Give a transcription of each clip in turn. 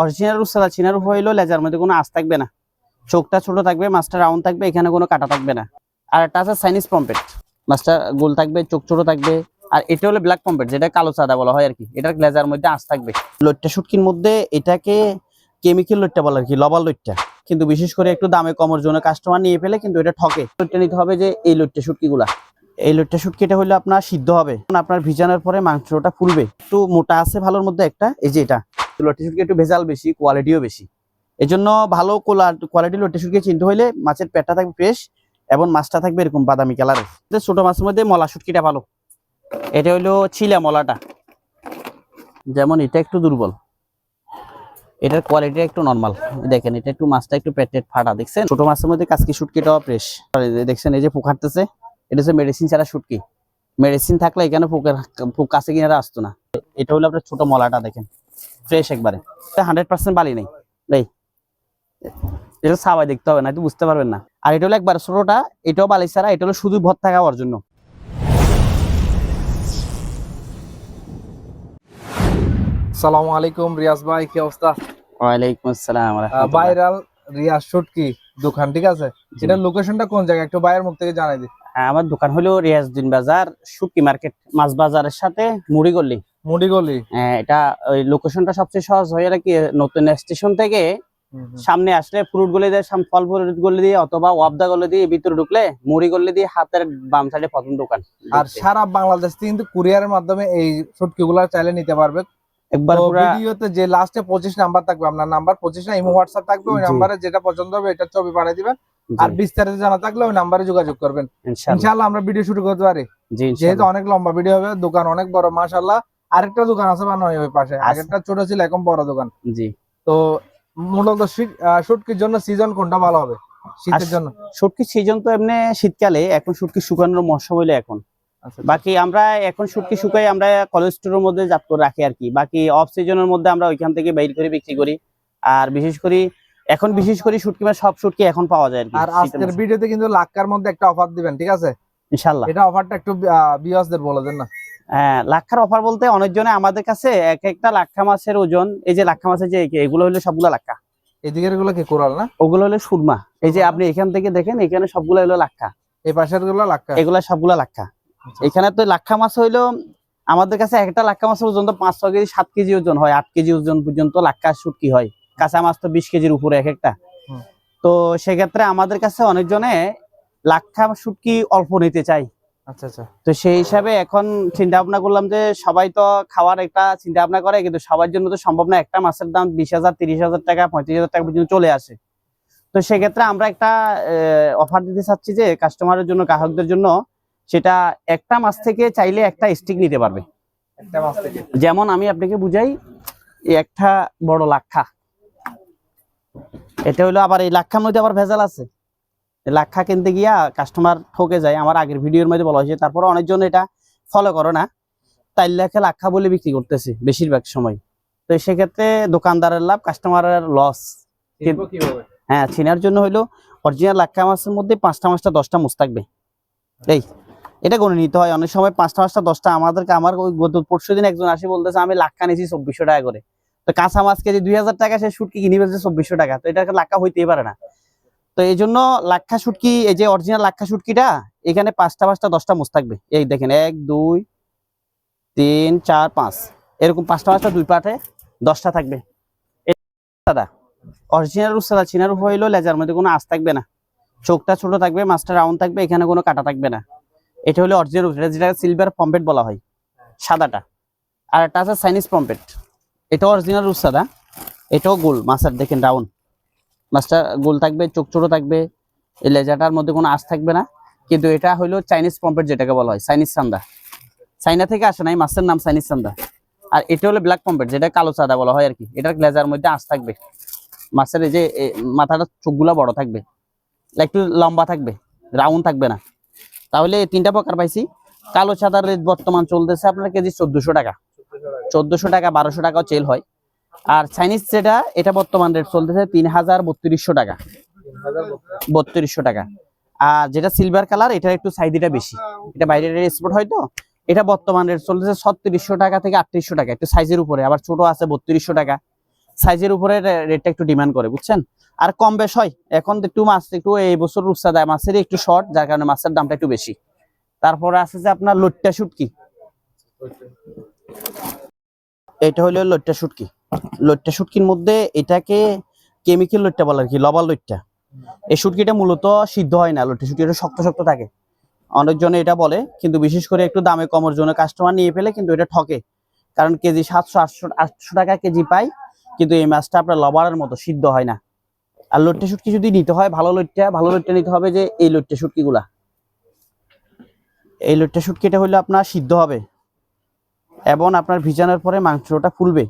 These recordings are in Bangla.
অরিজিনাল রুসালা চিনার হইল লেজার মধ্যে কোনো আঁশ থাকবে না। চোখটা ছোট থাকবে মাছটা রাউন্ড থাকবে, এখানে কোনো কাটা থাকবে না। আর একটা আছে চাইনিজ পম্পেট মাছটা গোল থাকবে, চোখ ছোট থাকবে। আর এটা হলো ব্ল্যাক পম্পেট যেটা কালো সাদা বলা হয় আর কি। এটার লেজার মধ্যে আঁশ থাকবে। লোটটা শুটকির মধ্যে এটাকে কেমিক্যাল লোটটা বলে আর কি লবাল লোটটা কিন্তু বিশেষ করে একটু দামে কমের জন্য কাস্টমার নিয়ে ফেলে, কিন্তু এটা ঠকে। লোটটা নিতে হবে যে এই লোটটা শুটকিগুলা। এই লোটটা শুটকিটা হলো আপনার সিদ্ধ হবে। আপনার ভিজানোর পরে মাংসটা ফুলবে। একটু মোটা আছে ভালোর মধ্যে একটা, এই যে এটা। লোটটা শুটকি একটু ভেজাল বেশি কোয়ালিটিও বেশি। এই জন্য ভালো কোয়ালিটি লোটে শুটকি চিনতে হইলে মাছের পেটটা থাকবে ফ্রেশ এবং মাছটা থাকবে এরকম বাদামি কালারের ছোট মাছের মধ্যে মলা শুটকিটা ভালো। এটা হইল ছিলা মলাটা। যেমন এটা একটু দুর্বল। এটার কোয়ালিটি একটু নর্মাল দেখেন, এটা একটু মাছটা একটু পেটেট ফাটা, দেখছেন? ছোট মাছের মধ্যে কাজকি শুটকিটাও ফ্রেশ দেখছেন, এই যে পোকারতেছে এটা হচ্ছে মেডিসিন ছাড়া শুটকি। মেডিসিন থাকলে এখানে পোকের পোক কাছে কিনারা আসতো না। এটা হলো আপনার ছোট মলাটা, দেখেন। ফ্রেশ একবারে। হান্ড্রেড পার্সেন্ট বালি নেই। এই এটা সাবাই দেখতে হবে না তো বুঝতে পারবেন না। আর এটা হলো একবার ছোটটা এটাও বালি ছাড়া এটা হলো শুধু ভর্তা খাওয়ার জন্য। সালামু আলাইকুম রিয়াজ ভাই কি অবস্থা? ওয়ালাইকুম আসসালাম। ভাইরাল রিয়াজ শুটকি দোকান ঠিক আছে? এটার লোকেশনটা কোন জায়গায়? একটু বাইরের মুখ থেকে জানাই দি হ্যাঁ, আমার দোকান হলো রিয়াজউদ্দিন বাজার শুটকি মার্কেট মাছ বাজারের সাথে মুড়ি গল্লি মুডিগলি হ্যাঁ, এটা ওই লোকেশনটা সবচেয়ে সহজ হয়ে আর কি নতুন স্টেশন থেকে সামনে আসলে ফ্রুট গলি দিয়ে সাম- ফল ফ্রুট গলি দিয়ে অথবা ওয়াবদা গলি দিয়ে ভিতরে ঢুকলে মুড়ি গলি দিয়ে হাতের বাম সাইডে প্রথম দোকান আর সারা বাংলাদেশ থেকে কিন্তু কুরিয়ারের মাধ্যমে এই শুটকি গুলা চাইলে নিতে পারবে। একবার ভিডিওতে যে লাস্টে পঁচিশ নাম্বার থাকবে আপনার নাম্বার পঁচিশ না ইমো হোয়াটসঅ্যাপ থাকবে ওই। নাম্বারে যেটা পছন্দ হবে এটা ছবি পাঠিয়ে দিবেন। আর বিস্তারিত জানা থাকলে ওই নাম্বারে যোগাযোগ করবেন। ইনশাআল্লাহ। আমরা ভিডিও শুরু করতে পারি। যেহেতু অনেক লম্বা ভিডিও হবে দোকান অনেক বড় মাশাল্লাহ আরেকটা দোকান আছে বানো ওই পাশে। আগেরটা ছোট ছিল এখন বড় দোকান। জি। তো মূলত শুটকির জন্য সিজন কোনটা ভালো হবে? শীতের জন্য। শুটকি সিজন তো এমনি শীতকালে এখন শুটকি শুকানোর মৌসুম হইলে এখন। আচ্ছা, বাকি আমরা এখন শুটকি শুকাই আমরা কোল্ড স্টোরের মধ্যে জাত করে রাখি আর কি। বাকি অফ সিজনের মধ্যে আমরা ওইখান থেকে বাইর করে বিক্রি করি। আর বিশেষ করে এখন বিশেষ করে শুটকি মাছ সব শুটকি এখন পাওয়া যায় আর আজকের ভিডিওতে কিন্তু লাক্কার মধ্যে একটা অফার দিবেন ঠিক আছে? ইনশাল্লাহ। এটা অফারটা একটু বিয়াসদের বলে দেন না। লাক্ষার অফার বলতে অনেকজনে আমাদের কাছে এক একটা লাক্ষা মাছের ওজন এই যে লাক্ষা মাছের যে এগুলো হলো সবগুলো লাক্ষা। এদিকেরগুলো কি কোরাল না? ওগুলো হলো সুরমা। এই যে আপনি এখান থেকে দেখেন এখানে সবগুলো হলো লাক্ষা। এই পাশেরগুলো লাক্কা এগুলা সবগুলা লাক্ষা। এখানে তো লাক্ষা মাছ হইল আমাদের কাছে একটা লাক্ষা মাছের ওজন তো পাঁচ ছয় কেজি সাত কেজি ওজন হয় আট কেজি ওজন পর্যন্ত লাক্ষা শুটকি হয়। কাঁচা মাছ তো বিশ কেজির উপরে এক একটা। তো সেক্ষেত্রে আমাদের কাছে অনেকজনে লাক্ষা শুটকি অল্প নিতে চাই আচ্ছা আচ্ছা তো সেই হিসাবে এখন চিন্তা ভাবনা করলাম যে সবাই তো খাওয়ার একটা চিন্তা ভাবনা করে কিন্তু সবার জন্য তো সম্ভব না। একটা মাছের দাম বিশ হাজার তিরিশ হাজার টাকা পঁয়ত্রিশ হাজার টাকা পর্যন্ত চলে আসে। তো সেক্ষেত্রে আমরা একটা অফার দিতে চাচ্ছি যে কাস্টমারের জন্য গ্রাহকদের জন্য সেটা একটা মাছ থেকে চাইলে একটা স্টিক নিতে পারবে। যেমন আমি আপনাকে বুঝাই একটা বড় লাক্ষা। এটা হলো আবার এই লাক্ষার মধ্যে আবার ভেজাল আছে। লাক্ষা কিনতে গিয়া কাস্টমার ঠকে যায় আমার আগের ভিডিওর মধ্যে বলা হয়েছে। তারপরে অনেকজন এটা ফলো করে না। তাই লেখা লাক্ষা বলে বিক্রি করতেছে বেশিরভাগ সময়। তো সেক্ষেত্রে দোকানদারের লাভ কাস্টমারের লস হ্যাঁ চিনার জন্য হইল অরিজিনাল লাক্ষা মাছের মধ্যে পাঁচটা মাছটা দশটা মুছ থাকবে। এই এটা গণে নিতে হয়। অনেক সময় পাঁচটা মাছটা দশটা আমাদেরকে আমার ওই গত পরশু দিন একজন আসে বলতেছে আমি লাক্ষা নিয়েছি চব্বিশশো টাকা করে। তো কাঁচা মাছ কেজি দুই হাজার টাকা সে শুটকি কিনে ফেলছে চব্বিশশো টাকা। তো এটা লাক্ষা হইতেই পারে না। তো এই জন্য লাক্ষা শুটকি, এই যে অরিজিনাল লাক্ষা শুটকিটা, এখানে পাঁচটা পাঁচটা, দশটা মুছ থাকবে। এই দেখেন, এক, দুই, তিন, চার, পাঁচ। এরকম পাঁচটা পাঁচটা, দুই পাটে দশটা থাকবে। দাদা অরিজিনাল রুসালা চিনার উপর হইল লেজার মধ্যে কোনো আঁশ থাকবে না। চোখটা ছোট থাকবে, মাছটা রাউন্ড থাকবে, এখানে কোনো কাটা থাকবে না। এটা হলো অরিজিনাল রুসালা যেটা সিলভার পম্পেট বলা হয়, সাদাটা। আর একটা আছে চাইনিজ পম্পেট এটা অরিজিনাল রুসাদা এটাও গোল, মাছের, দেখেন রাউন্ড মাছটা গোল থাকবে, চোখ ছোট থাকবে, এই লেজাটার মধ্যে কোনো আঁশ থাকবে না। কিন্তু এটা হলো চাইনিজ পম্পেট যেটাকে বলা হয় চাইনিজ সান্দা চাইনা থেকে আসে না এই মাছের নাম চাইনিজ সান্দা আর এটা হলো ব্ল্যাক পম্পেট যেটা কালো সাদা বলা হয় আর কি। এটার লেজার মধ্যে আঁশ থাকবে। মাছের এই যে মাথাটা চোখগুলা বড় থাকবে। একটু লম্বা থাকবে রাউন্ড থাকবে না। তাহলে তিনটা প্রকার পাইছি। কালো সাদার রেট বর্তমান চলতেছে আপনার কেজি চোদ্দশো টাকা। চোদ্দশো টাকা, বারোশো টাকাও চেল হয়। আর চাইনিজ যেটা এটা বর্তমান রেট চলতেছে তিন হাজার বত্রিশশো টাকা। বত্রিশশো টাকা। আর যেটা সিলভার কালার এটা একটু সাইদিটা বেশি। এটা বাইরের এক্সপোর্ট হয় তো এটা বর্তমান রেট চলতেছে ছত্রিশশো টাকা থেকে আটত্রিশশো টাকা একটু সাইজের উপরে। আবার ছোট আছে বত্রিশশো টাকা। সাইজের উপরে রেটটা একটু ডিমান্ড করে বুঝছেন? আর কম বেশ হয়। এখন একটু মাছ একটু এই বছর রূপসা দেয় মাছের একটু শর্ট যার কারণে মাছের দামটা একটু বেশি। তারপরে আছে যে আপনার লট্টা শুটকি। এটা হলো লট্টা শুটকি। লট্টা শুটকির মধ্যে এটাকে কেমিক্যাল লট্টা বলে আর কি, লবাল লট্টা এই শুটকিটা মূলত সিদ্ধ হয় না লট্টা শুটকি এটা শক্ত শক্ত থাকে। অনেকজনে এটা বলে, কিন্তু বিশেষ করে একটু দামে কমের জন্য কাস্টমার নিয়ে ফেলে, কিন্তু এটা ঠকে। কারণ কেজি সাতশো, আটশো আটশো টাকা কেজি পাই কিন্তু এই মাছটা আপনার লবারের মতো সিদ্ধ হয় না। আর লট্টা শুটকি যদি নিতে হয়, ভালো লট্টা ভালো লট্টা নিতে হবে যে এই লট্টা শুটকি গুলা এই লট্টা শুটকিটা হলো আপনার সিদ্ধ হবে। এবং আপনার ভিজানোর পরে মাংসটা ফুলবে।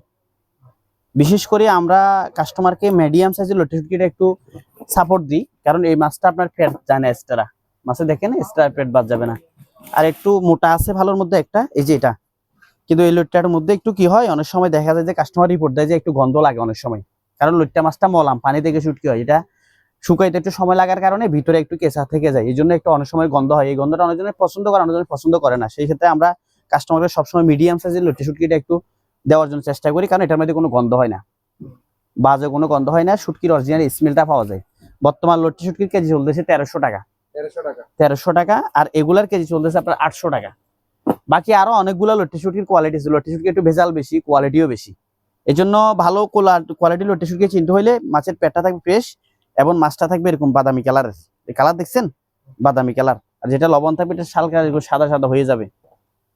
বিশেষ করে আমরা কাস্টমারকে মিডিয়াম সাইজের লট্টা শুটকিটা একটু সাপোর্ট দিই। কারণ এই মাছটা আপনার পেট যায় না এক্সট্রা মাছে দেখেন এক্সট্রা পেট বাদ যাবে না। আর একটু মোটা আছে ভালোর মধ্যে একটা, এই যে এটা। কিন্তু এই লট্টার মধ্যে একটু কি হয়, অনেক সময় দেখা যায় যে কাস্টমার রিপোর্ট দেয় যে একটু গন্ধ লাগে অনেক সময়। কারণ লট্টা মাছটা মলাম, পানি থেকে শুটকি হয়। এটা শুকাইতে একটু সময় লাগার কারণে ভিতরে একটু কেঁচা থেকে যায়। এই জন্য একটু অনেক সময় গন্ধ হয়। এই গন্ধটা অনেকজনের পছন্দ করে অনেকজনের পছন্দ করে না। সেই ক্ষেত্রে আমরা কাস্টমারকে সবসময় মিডিয়াম সাইজের লট্টি শুটকিটা একটু দেওয়ার জন্য চেষ্টা করি কারণ এটার মধ্যে কোনো গন্ধ হয় না। বাজে কোনো গন্ধ হয় না শুটকির অরিজিনাল স্মেলটা পাওয়া যায়। বর্তমান লট্টি শুটকির কেজি চলতেছে তেরোশো টাকা। তেরোশো টাকা। আর এগুলার কেজি চলতেছে আপনার আটশো টাকা। বাকি আরও অনেকগুলো লট্টি শুটকির কোয়ালিটি আছে। লট্টি শুটকি একটু ভেজাল বেশি কোয়ালিটিও বেশি। এই জন্য ভালো কোয়ালিটি লট্টি শুটকি চিনতে হইলে মাছের পেটটা থাকবে ফ্রেশ এবং মাছটা থাকবে এরকম বাদামি কালারের কালার দেখছেন? বাদামি কালার আর যেটা লবণ থাকবে এটা এরকম সাদা সাদা হয়ে যাবে।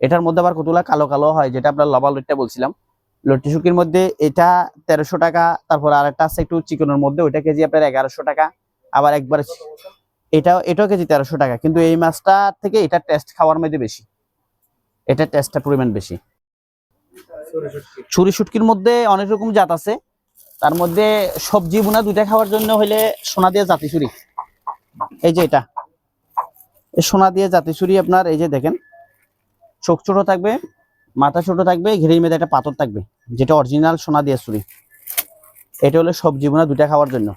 এটার মধ্যে আবার কতগুলা কালো কালো হয় যেটা আপনার লবা লট্টা বলছিলাম। লট্টি শুটকির মধ্যে এটা তেরোশো টাকা তারপর আরেকটা আছে একটু চিকনের মধ্যে ওইটা কেজি আপনার এগারোশো টাকা। আবার একবার এটাও এটাও কেজি তেরোশো টাকা কিন্তু এই মাছটা থেকে এটা টেস্ট খাওয়ার মধ্যে বেশি। এটা টেস্টটা পরিমাণ বেশি। ছুরি শুটকির মধ্যে অনেক রকম জাত আছে। তার মধ্যে সবজি বোনা দুইটা খাওয়ার জন্য হইলে সোনা দিয়ে জাতি ছুরি। এই যে এটা। সোনা দিয়ে জাতি ছুরি আপনার এই যে দেখেন। চোখ ছোট থাকবে, মাথা ছোট থাকবে, ঘিরের মধ্যে একটা পাথর থাকবে, যেটা অরিজিনাল সোনা দিয়ে ছুরি এটা হলো সবজি বোনা দুটা খাওয়ার জন্য।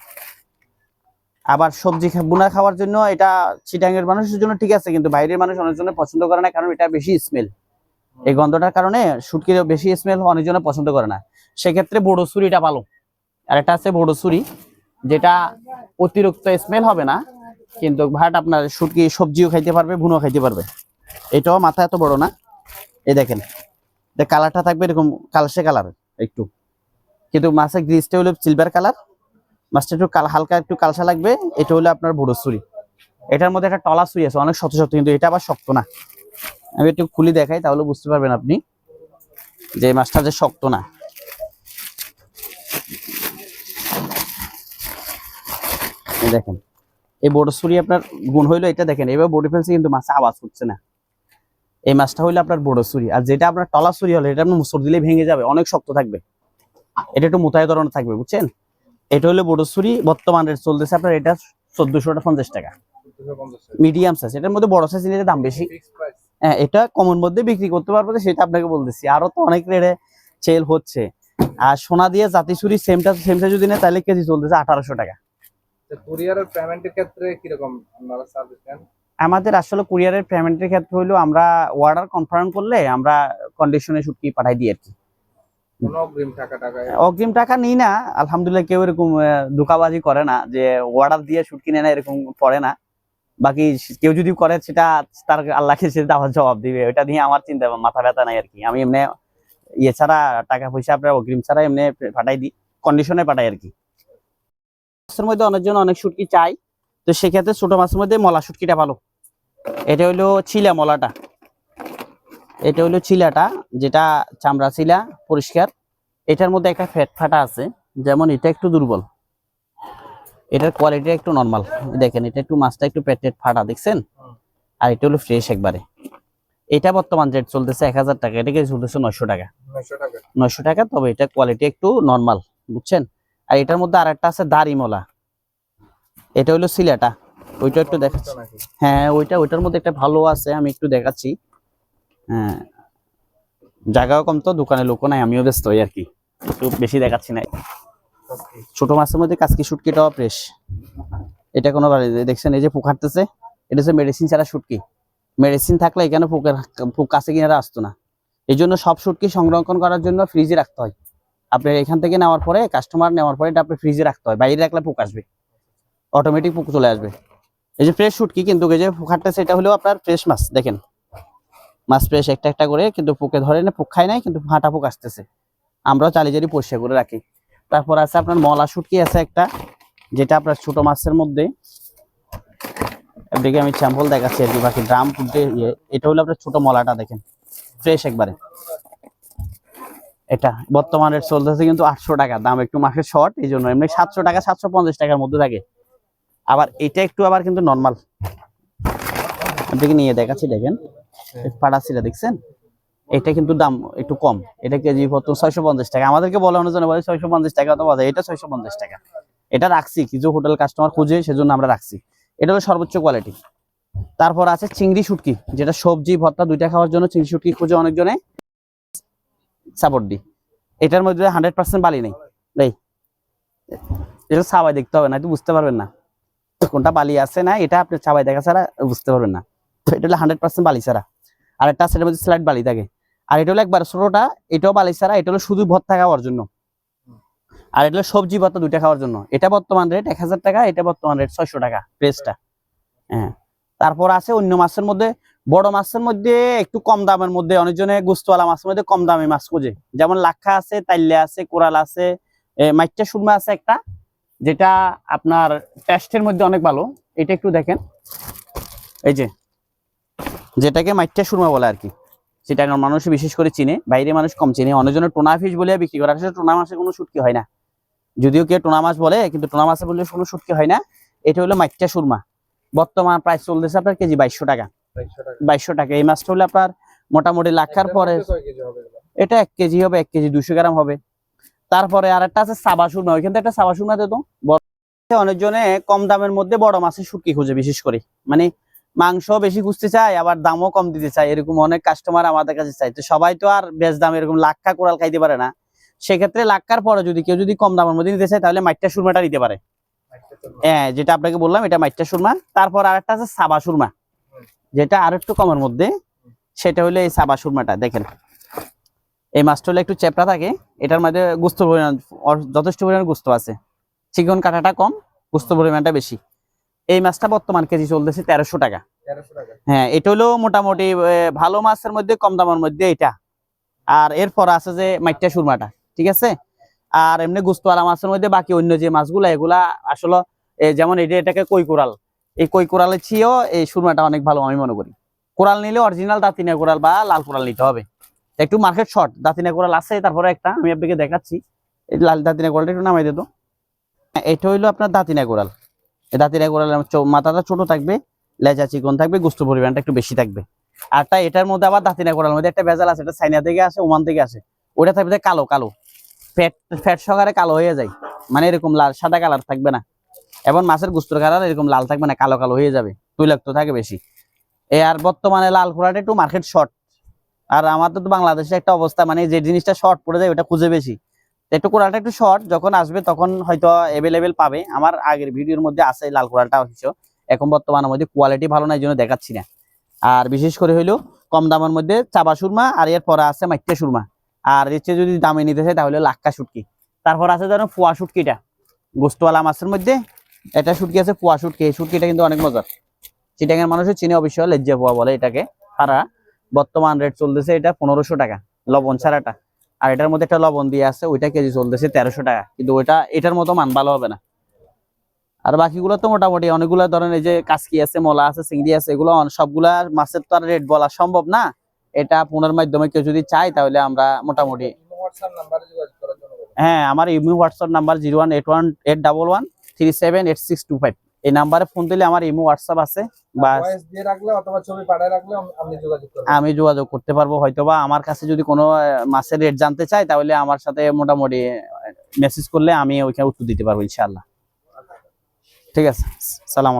আবার সবজি বোনা খাওয়ার জন্য এটা চিটাঙ্গের মানুষের জন্য ঠিক আছে, কিন্তু বাইরের মানুষ অনেক জন্য পছন্দ করে না, কারণ এটা বেশি স্মেল এই গন্ধটার কারণে শুটকির বেশি স্মেল অনেক জন্য পছন্দ করে না। সেক্ষেত্রে বড় ছুরিটা ভালো আর একটা আছে বড় ছুরি, যেটা অতিরিক্ত স্মেল হবে না, কিন্তু ভাট আপনার শুটকি সবজিও খাইতে পারবে ভুনো খাইতে পারবে। এটাও মাথা এত বড় না। এই দেখেন কালারটা থাকবে এরকম কালসে কালার একটু। কিন্তু মাছের গ্রিসটা হলো সিলভার কালার মাছটা একটু হালকা একটু কালসা লাগবে, এটা হলো আপনার বড় ছুরি। এটার মধ্যে একটা টলা ছুরি আছে, অনেক শক্ত শক্ত কিন্তু এটা আবার শক্ত না। আমি একটু খুলি দেখাই, তাহলে বুঝতে পারবেন আপনি যে মাছটা যে শক্ত না। দেখেন, এই বড় ছুরি আপনার গুণ হইল এটা দেখেন, এবার বডি ফেলছে কিন্তু মাছ আওয়াজ হচ্ছে না। এই মাছটা হইল আপনার বড় ছুরি। আর যেটা আপনার টলা ছুরি হলে এটা আপনার মুসর দিলে ভেঙে যাবে অনেক শক্ত থাকবে। এটা একটু মোতায় ধরনের থাকবে বুঝছেন? এটা হলো বড় ছুরি বর্তমান রেট চলতেছে আপনার এটা চোদ্দশো পঞ্চাশ টাকা। মিডিয়াম সাইজ এটার মধ্যে বড় সাইজ নিলে দাম বেশি। হ্যাঁ এটা কমন মধ্যে বিক্রি করতে পারব সেটা আপনাকে বলতেছি। আরও তো অনেক রেটে সেল হচ্ছে। আর সোনা দিয়ে জাতি ছুরি সেমটা সেমটা যদি নেয় তাহলে কেজি চলতেছে আঠারোশো টাকা। কুরিয়ারের পেমেন্টের ক্ষেত্রে কীরকম আপনারা সার্ভিস দেন? আমাদের আসলে কুরিয়ারের পেমেন্টের ক্ষেত্রে হলো আমরা অর্ডার কনফার্ম করলে আমরা কন্ডিশনে শুটকি পাঠাই দিই আর কি। অগ্রিম টাকা নিই না আলহামদুলিল্লাহ কেউ এরকম ধোঁকাবাজি করে না যে অর্ডার দিয়ে শুট কিনে না এরকম করে না। বাকি কেউ যদি করে সেটা তার আল্লাহকে সেটা আবার জবাব দিবে। ওটা নিয়ে আমার চিন্তা মাথা ব্যথা নাই আর কি। আমি এমনি ইয়ে ছাড়া টাকা পয়সা আপনার অগ্রিম ছাড়া এমনি পাঠাই দিই কন্ডিশনে পাঠাই আর কি। মাছের মধ্যে অনেকজন অনেক শুটকি চাই তো সেক্ষেত্রে ছোট মাছের মধ্যে মলা শুটকিটা ভালো। এটা হলো চিলা মলাটা। এটা হলো চিলাটা যেটা চামড়া চিলা পরিষ্কার। এটার মধ্যে একটা ফ্যাট ফাটা আছে যেমন এটা একটু দুর্বল। এটার কোয়ালিটি একটু নর্মাল দেখেন এটা একটু মাছটা একটু পেটের ফাটা দেখছেন? আর এটা হলো ফ্রেশ একবারে। এটা বর্তমান রেট চলতেছে এক হাজার টাকা এটাকে চলতেছে নয়শো টাকা। নয়শো টাকা। নয়শো টাকা তবে এটা কোয়ালিটি একটু নর্মাল বুঝছেন? আর এটার মধ্যে আর একটা আছে দাড়িমলা এটা হলো সিলাটা ওইটা একটু দেখাচ্ছি। হ্যাঁ ওইটা, ওইটার মধ্যে একটা ভালো আছে, আমি একটু দেখাচ্ছি। হ্যাঁ জায়গাও কম তো, দোকানে লোকও নাই, আমিও ব্যস্ত হই আর কি। একটু বেশি দেখাচ্ছি না ছোট মাছের মধ্যে কাজকি শুটকিটাও ফ্রেশ এটা কোনো দেখছেন, এই যে পোক হাঁটতেছে, এটা হচ্ছে মেডিসিন ছাড়া শুটকি। মেডিসিন থাকলে এখানে পোকের পোক কাছে কিনারা আসতো না। এই জন্য সব শুটকি সংরক্ষণ করার জন্য ফ্রিজে রাখতে হয়। আপনি এখান থেকে নেওয়ার পরে কাস্টমার নেওয়ার পরে এটা আপনি ফ্রিজে রাখতে হয়। বাইরে রাখলে পোক আসবে। অটোমেটিক পোক চলে আসবে। এই যে ফ্রেশ শুটকি কিন্তু, এই যে পোকারটা সেটা হলো আপনার ফ্রেশ মাছ, দেখেন। মাছ ফ্রেশ একটা একটা করে কিন্তু পোকে ধরে না, পোক খায় নাই, কিন্তু হাঁটা পোক আসতেছে। আমরাও চালি চালি পরিষ্কার করে রাখি। তারপর আছে আপনার মলা শুটকি আছে একটা, যেটা আপনার ছোট মাছের মধ্যে। এদিকে আমি স্যাম্পল দেখাচ্ছি আর কি বাকি ড্রাম ইয়ে এটা হলো আপনার ছোট মলাটা, দেখেন। ফ্রেশ একবারে। এটা বর্তমান চলতেছে কিন্তু আটশো টাকা, দাম একটু মাসের শর্ট এই জন্য এমনি সাতশো টাকা, সাতশো পঞ্চাশ টাকার মধ্যে থাকে। আবার এটা একটু আবার কিন্তু নর্মাল আপনাকে নিয়ে দেখাচ্ছি, দেখেন। পাড়াছিটা দেখছেন? এটা কিন্তু দাম একটু কম। এটা কেজি প্রথম ছয়শো পঞ্চাশ টাকা। আমাদেরকে বলে অনুযায়ী বলে ছয়শো পঞ্চাশ টাকা তো বাজার। এটা ছয়শো পঞ্চাশ টাকা। এটা রাখছি, কিছু হোটেল কাস্টমার খুঁজে, সেজন্য আমরা রাখছি। এটা হলো সর্বোচ্চ কোয়ালিটি তারপর আছে চিংড়ি শুটকি, যেটা সবজি, ভর্তা দুইটা খাওয়ার জন্য চিংড়ি শুটকি খুঁজে অনেকজনে সাপোর্ট দিই। এটার মধ্যে হান্ড্রেড পার্সেন্ট বালি নেই। এটা সাবাই দেখতে হবে, না বুঝতে পারবেন না। কোনটা বালি আছে না, এটা আপনি চাবাই দেখা ছাড়া বুঝতে পারবেন না। তো এটা হলো হান্ড্রেড পার্সেন্ট বালি ছাড়া। আর একটা মধ্যে স্লাইড বালি থাকে। আর এটা হলো একবার ছোটটা, এটাও বালি ছাড়া, এটা হলো শুধু ভর্তা খাওয়ার জন্য। আর এটা হলো সবজি ভর্তা দুইটা খাওয়ার জন্য। এটা বর্তমান রেট এক হাজার টাকা, এটা বর্তমান রেট ছয়শো টাকা প্রেসটা হ্যাঁ। তারপর আছে অন্য মাছের মধ্যে, বড় মাছের মধ্যে একটু কম দামের মধ্যে, অনেকজনে গুস্তওয়ালা মাছের মধ্যে কম দামি মাছ খোঁজে। যেমন লাক্ষা আছে, তাইলে আছে, কোরাল আছে মাইটটা সুরমা আছে একটা যেটা আপনার টেস্টের মধ্যে অনেক ভালো। এটা একটু দেখেন। এই যে যেটাকে মাইটটা সুরমা বলে আর কি। সেটা মানুষ বিশেষ করে চিনে বাইরে মানুষ কম চিনে। অনেকজনের টোনা ফিশ বলে বিক্রি করে। আসলে টোনা মাছে কোনো শুটকি হয় না। যদিও কেউ টোনা মাছ বলে কিন্তু টোনা মাছে বললে কোনো শুটকি হয় না। এটা হলো মাইটটা সুরমা। বর্তমান প্রাইস চলতেছে আপনার কেজি বাইশশো টাকা। বাইশশো টাকা। এই মাছটা হলে আপনার মোটামুটি লাখার পরে? এটা এক কেজি হবে এক কেজি দুশো গ্রাম হবে। তারপরে আর একটা আছে সাবা সুরমা, ওইখান থেকে একটা সাবা সুরমা দিত অনেকজনে কম দামের মধ্যে বড় মাছের শুটকি খুঁজে, বিশেষ করে। মানে মাংস বেশি খুঁজতে চায়, আবার দামও কম দিতে চায়, এরকম অনেক কাস্টমার আমাদের কাছে চাই তো সবাই তো আর বেশ দাম এরকম লাক্ষা কোরাল খাইতে পারে না। সেক্ষেত্রে লাক্ষার পরে যদি কেউ যদি কম দামের মধ্যে নিতে চায়, তাহলে মাইটটা সুরমাটা নিতে পারে। হ্যাঁ যেটা আপনাকে বললাম, এটা মাইটটা সুরমা। তারপর আরেকটা আছে সাবা সুরমা, যেটা আর একটু কমের মধ্যে, সেটা হলো এই সাবা সুরমাটা, দেখেন। এই মাছটা হলো একটু চেপড়া থাকে এটার মধ্যে গুস্ত পরিমাণ যথেষ্ট পরিমাণ গুস্ত আছে। চিকন কাটাটা কম গুস্ত পরিমাণটা বেশি। এই মাছটা বর্তমান কেজি চলতেছে তেরোশো টাকা। হ্যাঁ এটা হলো মোটামুটি ভালো মাছের মধ্যে কম দামের মধ্যে এটা। আর এরপর আছে যে মাইটটা সুরমাটা ঠিক আছে? আর এমনি গুস্তওয়ালা মাছের মধ্যে বাকি অন্য যে মাছগুলা এগুলা আসলে যেমন এটা এটাকে কই কোরাল। এই কই কোরালের চেয়েও এই সুরমাটা অনেক ভালো আমি মনে করি। কোরাল নিলে অরিজিনাল দাঁতিনা কোরাল বা লাল কোরাল নিতে হবে। একটু মার্কেট শর্ট দাঁতিনা কোরাল আছে, তারপরে একটা আমি আপনাকে দেখাচ্ছি। এই লাল দাঁতিনা কোরালটা একটু নামাই দিত এটা হইল আপনার দাঁতিনা কোরাল এই দাঁতিনা চৌ- মাথাটা ছোট থাকবে, লেজা চিকন থাকবে, গুস্ত পরিমাণটা একটু বেশি থাকবে। আর আরটা এটার মধ্যে আবার দাঁতিনা কোরাল মধ্যে একটা ভেজাল আছে, এটা চাইনা থেকে আসে, ওমান থেকে আসে। ওটা থাকবে কালো কালো। ফ্যাট ফ্যাট সহকারে কালো হয়ে যায়। মানে এরকম লাল, সাদা কালার থাকবে না। এবং মাছের গুস্তর কালার এরকম লাল থাকবে না, কালো কালো হয়ে যাবে। তৈলাক্ত থাকে বেশি। এ আর বর্তমানে লাল কোরাটা একটু মার্কেট শর্ট আর আমাদের তো বাংলাদেশে একটা অবস্থা মানে যে জিনিসটা শর্ট পড়ে যায় ওটা খুঁজে বেশি। একটু কোরালটা একটু শর্ট যখন আসবে তখন হয়তো অ্যাভেলেবেল পাবে। আমার আগের ভিডিওর মধ্যে আছে লাল কোরালটা অবশ্য এখন বর্তমানের মধ্যে কোয়ালিটি ভালো না জন্য দেখাচ্ছি না। আর বিশেষ করে হইল কম দামের মধ্যে চাবা সুরমা, আর এর পরে আছে মাইট্টা সুরমা। আর এর যদি দামে নিতে চাই তাহলে লাক্কা শুটকি। তারপর আছে ধরুন ফুয়া শুটকিটা। গোস্তওয়ালা মাছের মধ্যে এটা শুটকি আছে ফুয়া শুটকি। এই শুটকিটা কিন্তু অনেক মজার। চিটাঙের মানুষের চিনে অবশ্যই, লেজ্জা পোয়া বলে এটাকে তারা বর্তমান রেট চলতেছে এটা পনেরোশো টাকা, লবণ ছাড়াটা। আর এটার মধ্যে একটা লবণ দিয়ে আছে, ওইটা কেজি চলতেছে তেরোশো টাকা। কিন্তু ওইটা, এটার মতো মান ভালো হবে না। আর বাকিগুলো তো মোটামুটি অনেকগুলো ধরেন এই যে কাসকি আছে, মলা আছে, চিংড়ি আছে, এগুলো সবগুলা মাছের তো আর রেট বলা সম্ভব না। এটা ফোনের মাধ্যমে কেউ যদি চায়, তাহলে আমরা মোটামুটি। হ্যাঁ আমার imo WhatsApp number zero one eight one eight double one three seven eight six two five. এই নাম্বারে ফোন দিলে আমার ইমো হোয়াটসঅ্যাপ আছে বা দিয়ে রাখলে অথবা ছবি পাঠায় রাখলে আমি যোগাযোগ করব আমি যোগাযোগ করতে পারব হয়তোবা আমার কাছে যদি কোনো মাসের মাছের রেট জানতে চাই তাহলে আমার সাথে মোটামুটি মেসেজ করলে আমি ওইখানে উত্তর দিতে পারব ইনশাআল্লাহ। ঠিক আছে সালাম